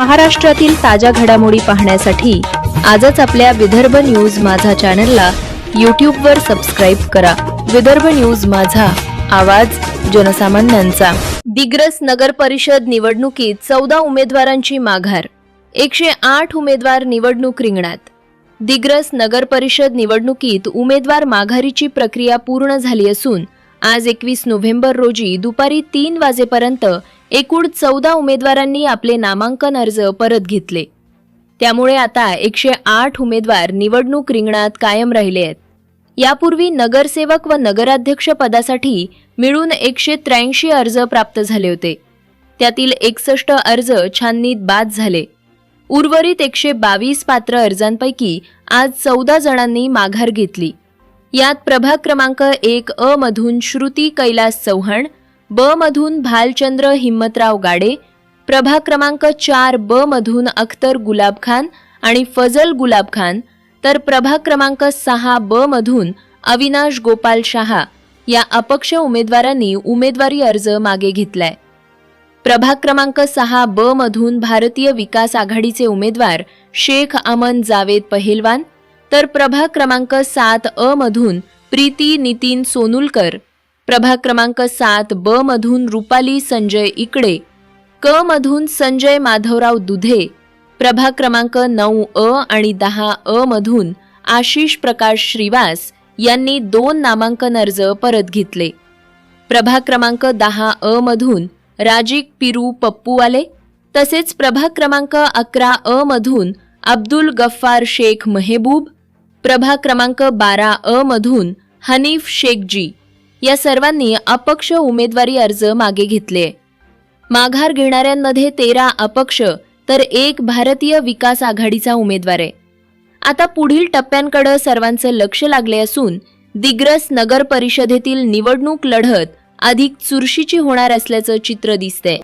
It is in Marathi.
महाराष्ट्रातील ताज्या घडामोडी पाहण्यासाठी आजच आपल्या विदर्भ न्यूज माझा चॅनलला यूट्यूबवर सबस्क्राईब करा. विदर्भ न्यूज माझा आवाज जनसामान्यांचा. दिग्रस नगर परिषद निवडणुकीत चौदा उमेदवारांची माघार एकशे आठ उमेदवार निवडणूक रिंगणात. दिग्रस नगर परिषद निवडणुकीत उमेदवार माघारीची प्रक्रिया पूर्ण झाली असून आज एकवीस नोव्हेंबर रोजी दुपारी तीन वाजेपर्यंत एकूण चौदा उमेदवारांनी आपले नामांकन अर्ज परत घेतले. त्यामुळे आता एकशे आठ उमेदवार निवडणूक रिंगणात कायम राहिले आहेत. यापूर्वी नगरसेवक व नगराध्यक्ष पदासाठी मिळून एकशे त्र्याऐंशी अर्ज प्राप्त झाले होते. त्यातील एकसष्ट अर्ज छाननीत बाद झाले. उर्वरित एकशे बावीस पात्र अर्जांपैकी आज चौदा जणांनी माघार घेतली. यात प्रभाग क्रमांक एक अ मधून श्रुती कैलास चव्हाण ब मधून भालचंद्र हिम्मतराव गाडे प्रभाग क्रमांक चार ब मधून अख्तर गुलाब खान आणि फजल गुलाब खान तर प्रभाग क्रमांक सहा ब मधून अविनाश गोपाल शहा या अपक्ष उमेदवारांनी उमेदवारी अर्ज मागे घेतलाय. प्रभाग क्रमांक सहा ब मधून भारतीय विकास आघाडीचे उमेदवार शेख अमन जावेद पहेलवान तर प्रभाग क्रमांक सात अ मधून प्रीती नितीन सोनुलकर प्रभाग क्रमांक सात ब मधून रुपाली संजय इकडे. क मधून संजय माधवराव दुधे. प्रभाग क्रमांक नऊ अ आणि दहा अ मधून आशिष प्रकाश श्रीवास यांनी दोन नामांकन अर्ज परत घेतले. प्रभाग क्रमांक दहा अ मधून राजिक पिरू पप्पूवाले. तसेच प्रभाग क्रमांक अकरा अ मधून अब्दुल गफ्फार शेख मेहबूब. प्रभाग क्रमांक बारा अ मधून हनीफ शेखजी. या सर्वांनी अपक्ष उमेदवारी अर्ज मागे घेतले. माघार घेणाऱ्यांमध्ये तेरा अपक्ष तर एक भारतीय विकास आघाडीचा उमेदवार आहे. आता पुढील टप्प्यांकडे सर्वांचं लक्ष लागले असून दिग्रस नगर परिषदेतील निवडणूक लढत अधिक चुरशीची होणार असल्याचं चित्र दिसतंय.